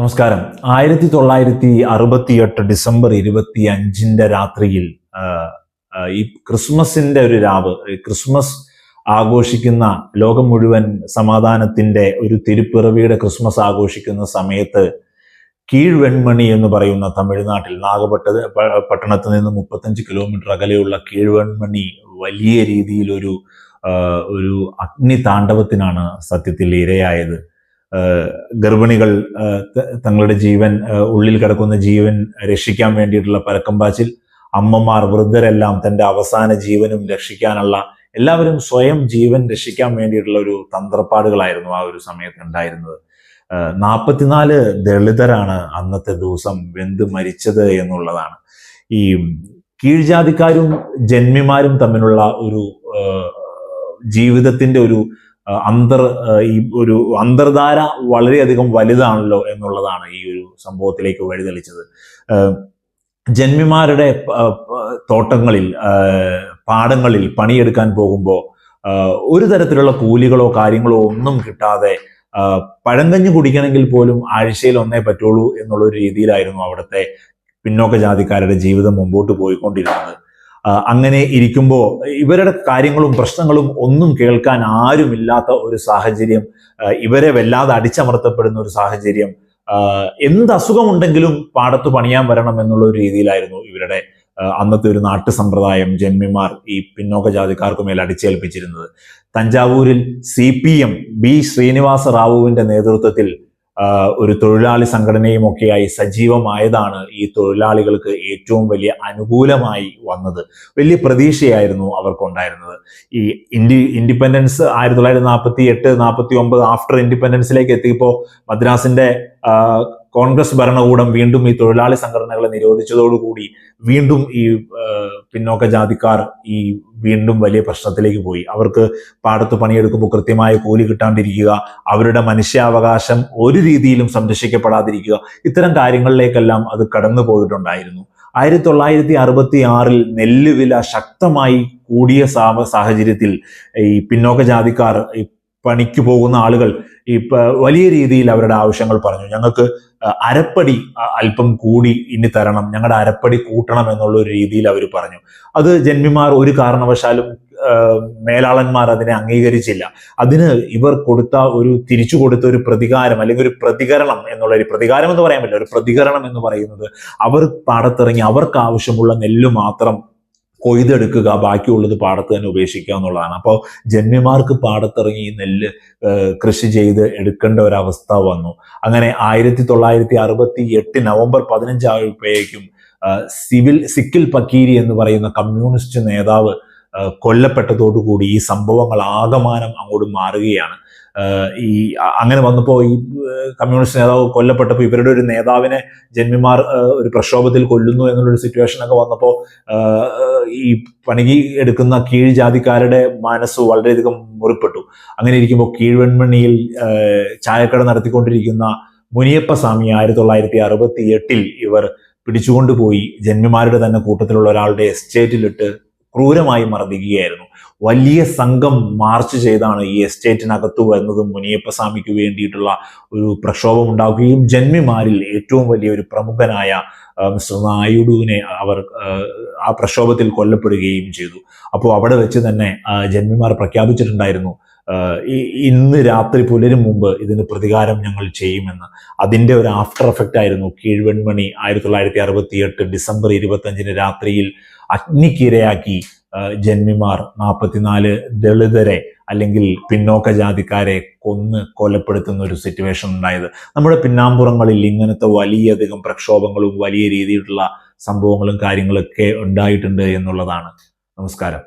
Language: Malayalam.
നമസ്കാരം. ആയിരത്തി തൊള്ളായിരത്തി അറുപത്തിയെട്ട് ഡിസംബർ ഇരുപത്തി അഞ്ചിന്റെ രാത്രിയിൽ ഈ ക്രിസ്മസിന്റെ ഒരു രാവ് ക്രിസ്മസ് ആഘോഷിക്കുന്ന ലോകം മുഴുവൻ സമാധാനത്തിന്റെ ഒരു തിരുപ്പിറവിയുടെ ക്രിസ്മസ് ആഘോഷിക്കുന്ന സമയത്ത് കീഴ്വെൺമണി എന്ന് പറയുന്ന തമിഴ്നാട്ടിൽ നാഗപട്ട പട്ടണത്ത് നിന്ന് മുപ്പത്തഞ്ച് കിലോമീറ്റർ അകലെയുള്ള കീഴ്വെൺമണി വലിയ രീതിയിൽ ഒരു അഗ്നി താണ്ഡവത്തിനാണ് സത്യത്തിൽ ഇരയായത്. ഗർഭിണികൾ തങ്ങളുടെ ജീവൻ ഉള്ളിൽ കിടക്കുന്ന ജീവൻ രക്ഷിക്കാൻ വേണ്ടിയിട്ടുള്ള പരക്കമ്പാച്ചിൽ അമ്മമാർ വൃദ്ധരെല്ലാം തന്റെ അവസാന ജീവനും രക്ഷിക്കാനുള്ള എല്ലാവരും സ്വയം ജീവൻ രക്ഷിക്കാൻ വേണ്ടിയിട്ടുള്ള ഒരു തന്ത്രപ്പാടുകളായിരുന്നു ആ ഒരു സമയത്ത് ഉണ്ടായിരുന്നത്. നാൽപ്പത്തിനാല് ദളിതരാണ് അന്നത്തെ ദിവസം വെന്ത് മരിച്ചത് എന്നുള്ളതാണ്. ഈ കീഴ്ജാതിക്കാരും ജന്മിമാരും തമ്മിലുള്ള ഒരു ജീവിതത്തിന്റെ ഒരു അന്തർ ഈ ഒരു അന്തർധാര വളരെയധികം വലുതാണല്ലോ എന്നുള്ളതാണ് ഈ ഒരു സംഭവത്തിലേക്ക് വഴിതെളിച്ചത്. ജന്മിമാരുടെ തോട്ടങ്ങളിൽ പാടങ്ങളിൽ പണിയെടുക്കാൻ പോകുമ്പോൾ ഒരു തരത്തിലുള്ള കൂലികളോ കാര്യങ്ങളോ ഒന്നും കിട്ടാതെ പഴങ്കഞ്ഞു കുടിക്കണമെങ്കിൽ പോലും ആഴ്ചയിൽ ഒന്നേ പറ്റുള്ളൂ എന്നുള്ള രീതിയിലായിരുന്നു അവിടുത്തെ പിന്നോക്ക ജാതിക്കാരുടെ ജീവിതം മുമ്പോട്ട് പോയിക്കൊണ്ടിരുന്നത്. അങ്ങനെ ഇരിക്കുമ്പോൾ ഇവരുടെ കാര്യങ്ങളും പ്രശ്നങ്ങളും ഒന്നും കേൾക്കാൻ ആരുമില്ലാത്ത ഒരു സാഹചര്യം ഇവരെ വല്ലാതെ അടിച്ചമർത്തപ്പെടുന്ന ഒരു സാഹചര്യം എന്ത് അസുഖമുണ്ടെങ്കിലും പാടത്ത് പണിയാൻ വരണം എന്നുള്ള ഒരു രീതിയിലായിരുന്നു ഇവരുടെ അന്നത്തെ ഒരു നാട്ടു സമ്പ്രദായം ജന്മിമാർ ഈ പിന്നോക്ക ജാതിക്കാർക്ക് മേൽ അടിച്ചേൽപ്പിച്ചിരുന്നത്. തഞ്ചാവൂരിൽ C P M B Srinivasa റാവുവിന്റെ നേതൃത്വത്തിൽ ഒരു തൊഴിലാളി സംഘടനയും ഒക്കെയായി സജീവമായതാണ് ഈ തൊഴിലാളികൾക്ക് ഏറ്റവും വലിയ അനുകൂലമായി വന്നത്. വലിയ പ്രതീക്ഷയായിരുന്നു അവർക്കുണ്ടായിരുന്നത്. ഈ ഇൻഡി ഇൻഡിപെൻഡൻസ് ആയിരത്തി തൊള്ളായിരത്തി നാൽപ്പത്തി എട്ട് നാൽപ്പത്തി ഒമ്പത് ആഫ്റ്റർ ഇൻഡിപെൻഡൻസിലേക്ക് എത്തിയപ്പോൾ മദ്രാസിന്റെ കോൺഗ്രസ് ഭരണകൂടം വീണ്ടും ഈ തൊഴിലാളി സംഘടനകളെ നിരോധിച്ചതോടുകൂടി വീണ്ടും ഈ പിന്നോക്ക ജാതിക്കാർ ഈ വീണ്ടും വലിയ പ്രശ്നത്തിലേക്ക് പോയി. അവർക്ക് പാടത്ത് പണിയെടുക്കുമ്പോൾ കൃത്യമായ കൂലി കിട്ടാണ്ടിരിക്കുക അവരുടെ മനുഷ്യാവകാശം ഒരു രീതിയിലും സംരക്ഷിക്കപ്പെടാതിരിക്കുക ഇത്തരം കാര്യങ്ങളിലേക്കെല്ലാം അത് കടന്നു പോയിട്ടുണ്ടായിരുന്നു. ആയിരത്തി തൊള്ളായിരത്തി അറുപത്തി ആറിൽ നെല്ല് വില ശക്തമായി കൂടിയ സാഹ- സാഹചര്യത്തിൽ ഈ പിന്നോക്ക ജാതിക്കാർ പണിക്ക് പോകുന്ന ആളുകൾ ഈ വലിയ രീതിയിൽ അവരുടെ ആവശ്യങ്ങൾ പറഞ്ഞു. ഞങ്ങൾക്ക് അരപ്പടി അല്പം കൂടി ഇനി തരണം. ഞങ്ങളുടെ അരപ്പടി കൂട്ടണം എന്നുള്ള ഒരു രീതിയിൽ അവർ പറഞ്ഞു. അത് ജന്മിമാർ ഒരു കാരണവശാലും മേലാളന്മാർ അതിനെ അംഗീകരിച്ചില്ല. അതിന് ഇവർ കൊടുത്ത ഒരു തിരിച്ചു കൊടുത്ത ഒരു പ്രതികാരം അല്ലെങ്കിൽ ഒരു പ്രതികരണം എന്നുള്ള ഒരു പ്രതികാരം എന്ന് പറയാൻ പറ്റില്ല. ഒരു പ്രതികരണം എന്ന് പറയുന്നത് അവർ പാടത്തിറങ്ങി അവർക്ക് ആവശ്യമുള്ള നെല്ല് മാത്രം കൊയ്തെടുക്കുക ബാക്കിയുള്ളത് പാടത്ത് തന്നെ ഉപേക്ഷിക്കുക എന്നുള്ളതാണ്. അപ്പോൾ ജന്മിമാർക്ക് പാടത്തിറങ്ങി നെല്ല് കൃഷി ചെയ്ത് എടുക്കേണ്ട ഒരവസ്ഥ വന്നു. അങ്ങനെ ആയിരത്തി തൊള്ളായിരത്തി അറുപത്തി എട്ട് നവംബർ പതിനഞ്ചായപ്പോഴേക്കും സിവിൽ സിക്കിൽ പക്കീരി എന്ന് പറയുന്ന കമ്മ്യൂണിസ്റ്റ് നേതാവ് കൊല്ലപ്പെട്ടതോടുകൂടി ഈ സംഭവങ്ങൾ ആകമാനം അങ്ങോട്ട് മാറുകയാണ്. ഈ അങ്ങനെ വന്നപ്പോൾ ഈ കമ്മ്യൂണിസ്റ്റ് നേതാവ് കൊല്ലപ്പെട്ടപ്പോൾ ഇവരുടെ ഒരു നേതാവിനെ ജന്മിമാർ ഒരു പ്രക്ഷോഭത്തിൽ കൊല്ലുന്നു എന്നുള്ളൊരു സിറ്റുവേഷൻ ഒക്കെ വന്നപ്പോൾ ഈ പണികി എടുക്കുന്ന കീഴ് ജാതിക്കാരുടെ മനസ്സ് വളരെയധികം മുറിപ്പെട്ടു. അങ്ങനെ ഇരിക്കുമ്പോൾ കീഴ്വെൺമണിയിൽ ചായക്കട നടത്തിക്കൊണ്ടിരിക്കുന്ന മുനിയപ്പ സ്വാമി ആയിരത്തി തൊള്ളായിരത്തി അറുപത്തി എട്ടിൽ ഇവർ പിടിച്ചുകൊണ്ടുപോയി ജന്മിമാരുടെ തന്നെ കൂട്ടത്തിലുള്ള ഒരാളുടെ എസ്റ്റേറ്റിലിട്ട് ക്രൂരമായി മർദ്ദിക്കുകയായിരുന്നു. വലിയ സംഘം മാർച്ച് ചെയ്താണ് ഈ എസ്റ്റേറ്റിനകത്ത് വരുന്നത്. മുനിയപ്പ സ്വാമിക്ക് വേണ്ടിയിട്ടുള്ള ഒരു പ്രക്ഷോഭം ഉണ്ടാക്കുകയും ജന്മിമാരിൽ ഏറ്റവും വലിയ ഒരു പ്രമുഖനായ മിസ്റ്റർ നായിഡുവിനെ അവർ ആ, പ്രക്ഷോഭത്തിൽ കൊല്ലപ്പെടുകയും ചെയ്തു. അപ്പോൾ അവിടെ വെച്ച് തന്നെ ജന്മിമാർ പ്രഖ്യാപിച്ചിട്ടുണ്ടായിരുന്നു ഇന്ന് രാത്രി പുലരും മുമ്പ് ഇതിന് പ്രതികാരം ഞങ്ങൾ ചെയ്യുമെന്ന്. അതിന്റെ ഒരു ആഫ്റ്റർ എഫക്റ്റ് ആയിരുന്നു കീഴ്വെൺമണി ആയിരത്തി തൊള്ളായിരത്തി അറുപത്തി എട്ട് ഡിസംബർ ഇരുപത്തഞ്ചിന് രാത്രിയിൽ അഗ്നിക്കിരയാക്കി ജന്മിമാർ നാൽപ്പത്തിനാല് ദളിതരെ അല്ലെങ്കിൽ പിന്നോക്ക ജാതിക്കാരെ കൊന്ന് കൊലപ്പെടുത്തുന്ന ഒരു സിറ്റുവേഷൻ ഉണ്ടായത്. നമ്മുടെ പിന്നാമ്പുറങ്ങളിൽ ഇങ്ങനത്തെ വലിയധികം പ്രക്ഷോഭങ്ങളും വലിയ രീതിയിലുള്ള സംഭവങ്ങളും കാര്യങ്ങളൊക്കെ ഉണ്ടായിട്ടുണ്ട് എന്നുള്ളതാണ്. നമസ്കാരം.